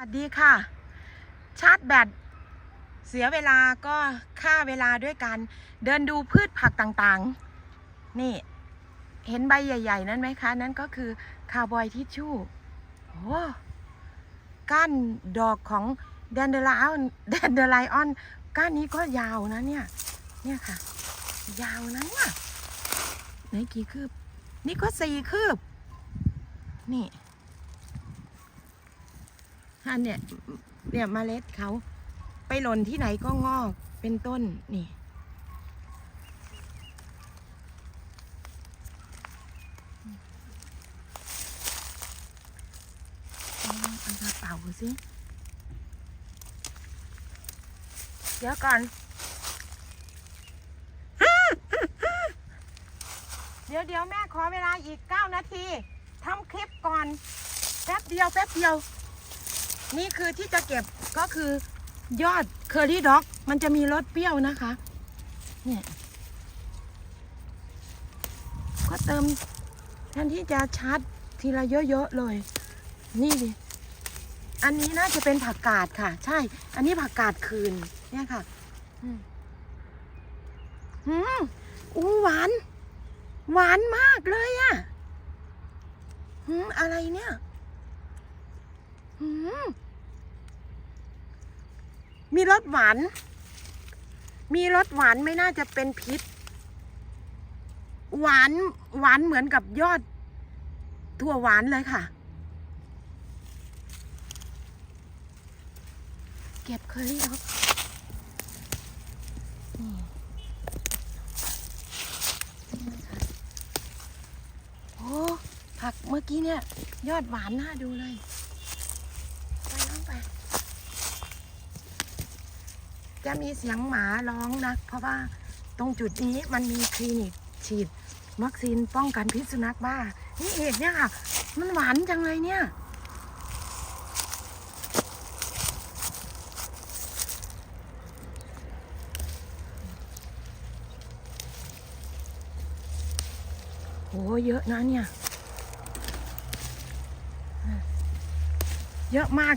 สวัสดีค่ะ ชาร์จแบตเสียเวลาก็ฆ่าเวลาด้วยการเดินดูพืชผักต่างๆ นี่เห็นใบใหญ่ ๆ นั้นไหมคะ นั่นก็คือคาร์บอยทิชชู่โอ้ก้านดอกของแดนเดอร์ไลออนแดนเดอร์ไลออนก้านนี้ก็ยาวนะเนี่ย เนี่ยค่ะ ยาวนะเนี่ยไหนกี่คืบ นี่ก็สี่คืบ นี่ อันเนี่ยเนี่ยมเมล็ดเขาไปหล่นที่ไหนก็งอกเป็นต้นนี่เอาเอากระเป๋าสิเดี๋ยวก่อน เดี๋ยวเดี๋ยวแม่ขอเวลาอีก 9 นาทีทำคลิปก่อน แป๊บเดียว แป๊บเดียว นี่คือที่จะเก็บก็คือยอดเคอรี่ด็อก มันจะมีรสเปรี้ยวนะคะ เนี่ย ก็เติมแทนที่จะชาร์จทีละเยอะ ๆ เลย นี่ดิ อันนี้น่าจะเป็นผักกาดค่ะ ใช่ อันนี้ผักกาดคืน เนี่ยค่ะ อืมอู้หวาน หวานมากเลยอะอืมอะไรเนี่ย มีรสหวาน มีรสหวานไม่น่าจะเป็นพิษ หวานหวานเหมือนกับยอด ถั่วหวานเลยค่ะ เก็บเคยแล้วนี่นี่โอ้ผักเมื่อกี้เนี่ย ยอดหวานน่าดูเลย ไปน้องไป จะมีเสียงหมาร้องนะ เพราะว่าตรงจุดนี้มันมีคลินิกฉีดวัคซีนป้องกันพิษสุนัขบ้า นี่เห็ดเนี่ยค่ะ มันหวานจังเลยเนี่ย โห เยอะนะเนี่ย เยอะมาก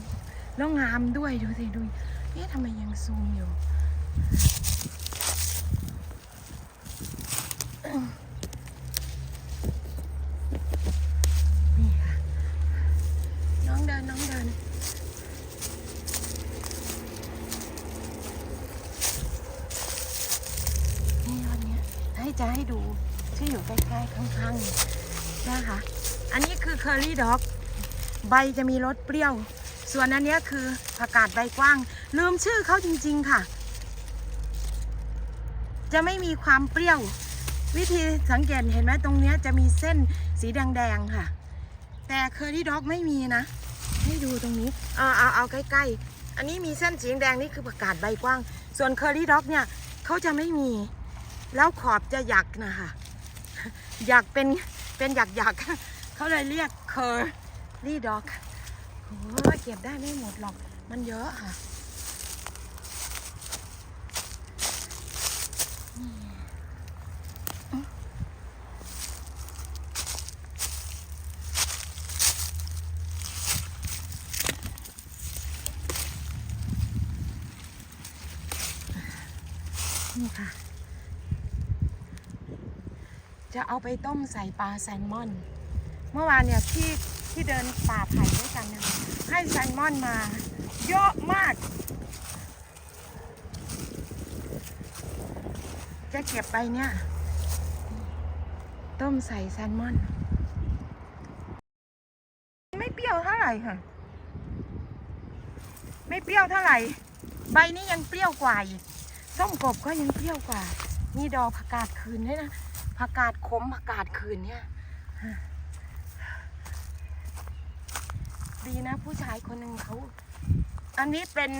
แล้วงามด้วยดูสิดู เอ๊ะทำไมยังซูมอยู่ นี่ค่ะ น้องเดิน น้องเดิน นี่วันเนี้ย ให้จะให้ดูที่อยู่ใกล้ๆ ข้างๆนี่นะคะอันนี้คือเคอรี่ด็อก ใบจะมีรสเปรี้ยว ส่วนอันนี้คือผักกาดใบกว้าง ลืมชื่อเขาจริง ๆ ค่ะ จะไม่มีความเปรี้ยว วิธีสังเกตเห็นไหมตรงเนี้ยจะมีเส้นสีแดงๆค่ะ แต่เคอรี่ด็อกไม่มีนะ ให้ดูตรงนี้ เอาเอาเอาใกล้ๆ อันนี้มีเส้นสีแดงนี่คือผักกาดใบกว้าง ส่วนเคอรี่ด็อกเนี่ยเขาจะไม่มี แล้วขอบจะหยักนะคะอยากเป็นเป็นหยักหยักๆเขาเลยเรียกเคอรี่ด็อกโอ้เก็บได้ไม่หมดหรอก มันเยอะค่ะ นี่ค่ะ จะเอาไปต้มใส่ปลาแซลมอน เมื่อวานเนี่ยที่ที่เดินป่าไผ่ด้วยกันเนี่ยให้แซลมอนมา เยอะมาก จะเก็บไปเนี่ย ต้มใส่แซลมอน ไม่เปรี้ยวเท่าไหร่ค่ะ ไม่เปรี้ยวเท่าไหร่ ใบนี้ยังเปรี้ยวกว่าอีกส้มกบก็ยังเปรี้ยวกว่ามีดอกผักกาดคืนด้วยนะ ผักกาดขมผักกาดคืนเนี่ย ดีนะผู้ชายคนหนึ่งเขา อันนี้เป็น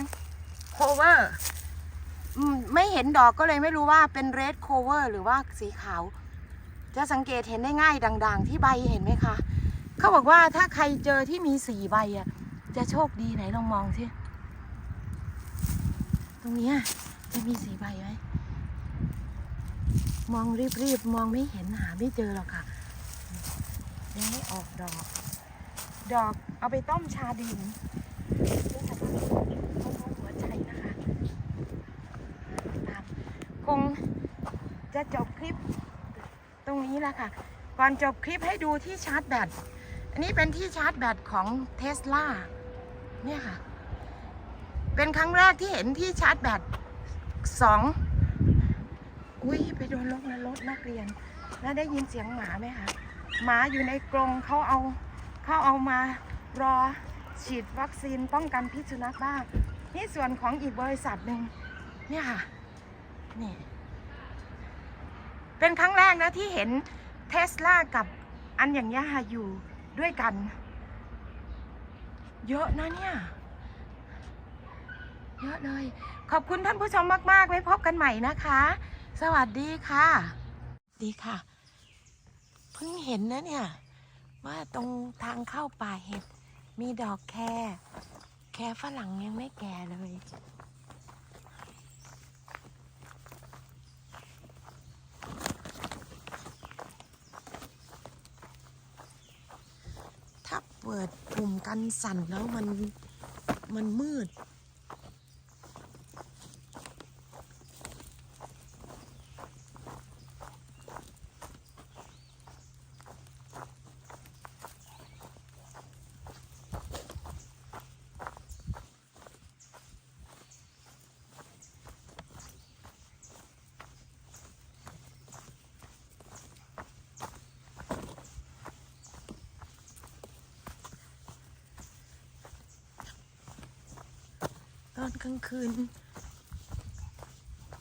โคเวอร์ไม่เห็นดอกก็เลยไม่รู้ว่าเป็นเรดโคเวอร์หรือว่าสีขาว จะสังเกตเห็นได้ง่ายด่างๆ ที่ใบเห็นไหมคะ เขาบอกว่าถ้าใครเจอที่มีสีใบอะ จะโชคดีไหนลองมองสิตรงนี้จะมีสีใบไหม มองรีบๆ มองไม่เห็นหาไม่เจอหรอกค่ะ ยังไม่ออกดอก ดอกเอาไปต้มชาดินหัวใจนะคะ ตาม คงจะจบคลิปตรงนี้แล้วค่ะ ก่อนจบคลิปให้ดูที่ชาร์จแบต อันนี้เป็นที่ชาร์จแบตของเทสลาเนี่ยค่ะ เป็นครั้งแรกที่เห็นที่ชาร์จแบตสอง อุ้ยไปโดนรถนะรถนักเรียน แล้วได้ยินเสียงหมาไหมคะหมาอยู่ในกรงเขาเอาเขาเอามารอฉีดวัคซีนป้องกันพิษสุนัขบ้านี่ส่วนของอีกบริษัทหนึ่งเนี่ยค่ะนี่เป็นครั้งแรกนะที่เห็นเทสลากับอันอย่างเงี้ยค่ะอยู่ด้วยกัน เยอะนะเนี่ย เยอะเลย ขอบคุณท่านผู้ชมมาก ๆ ไว้พบกันใหม่นะคะ สวัสดีค่ะ ดีค่ะ เพิ่งเห็นนะเนี่ย ว่าตรงทางเข้าป่าเห็ด มีดอกแครแครฝรั่งยังไม่แก่เลย ถ้าเปิดปุ่มกันสั่นแล้วมันมันมืด อนกลางคืน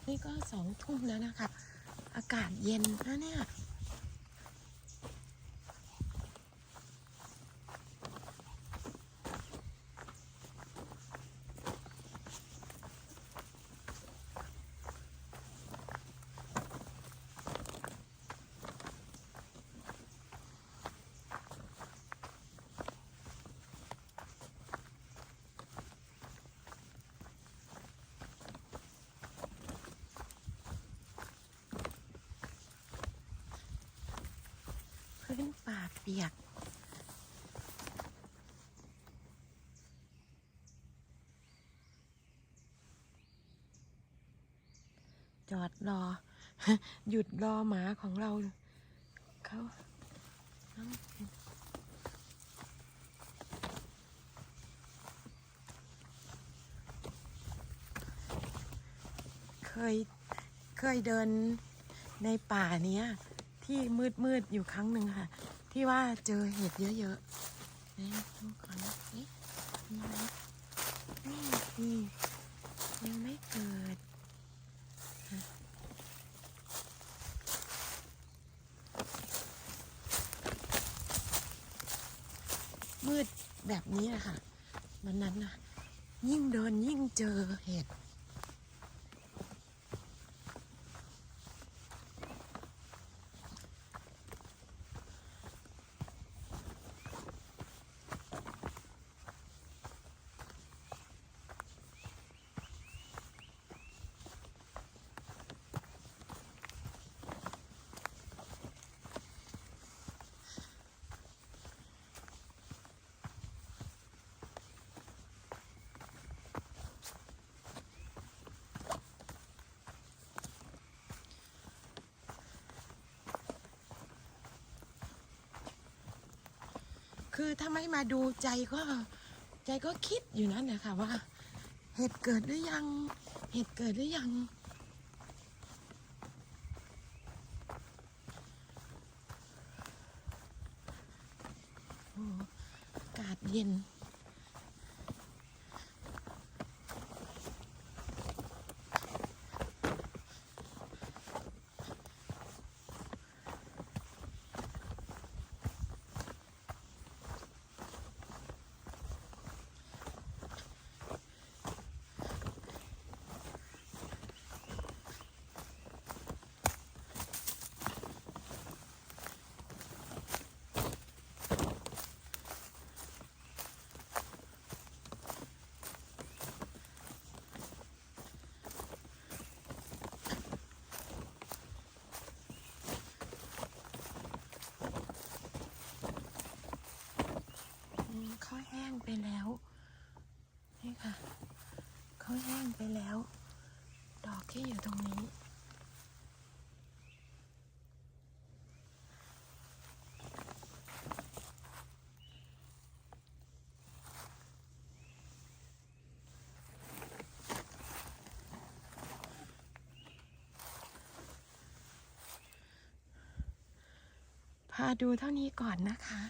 นี่ก็สองทุ่มแล้วนะคะ อากาศเย็นนะเนี่ย พื้นป่า เปียกจอดรอ หยุดรอหมาของเราเขาเคย เคยเดินในป่าเนี้ย ที่มืดมืดอยู่ครั้งหนึ่งค่ะ ที่ว่าเจอเห็ดเยอะๆนี่ดูก่อนนะนี่มีไหมนี่นี่ยังไม่เกิดอะมืดแบบนี้อะค่ะวันนั้นนะยิ่งเดินยิ่งเจอเห็ด คือถ้าไม่มาดูใจก็ ใจก็คิดอยู่นั่นแหละค่ะว่า เหตุเกิดหรือยัง เหตุเกิดหรือยัง อากาศเย็น ที่อยู่ตรงนี้ พาดูเท่านี้ก่อนนะคะ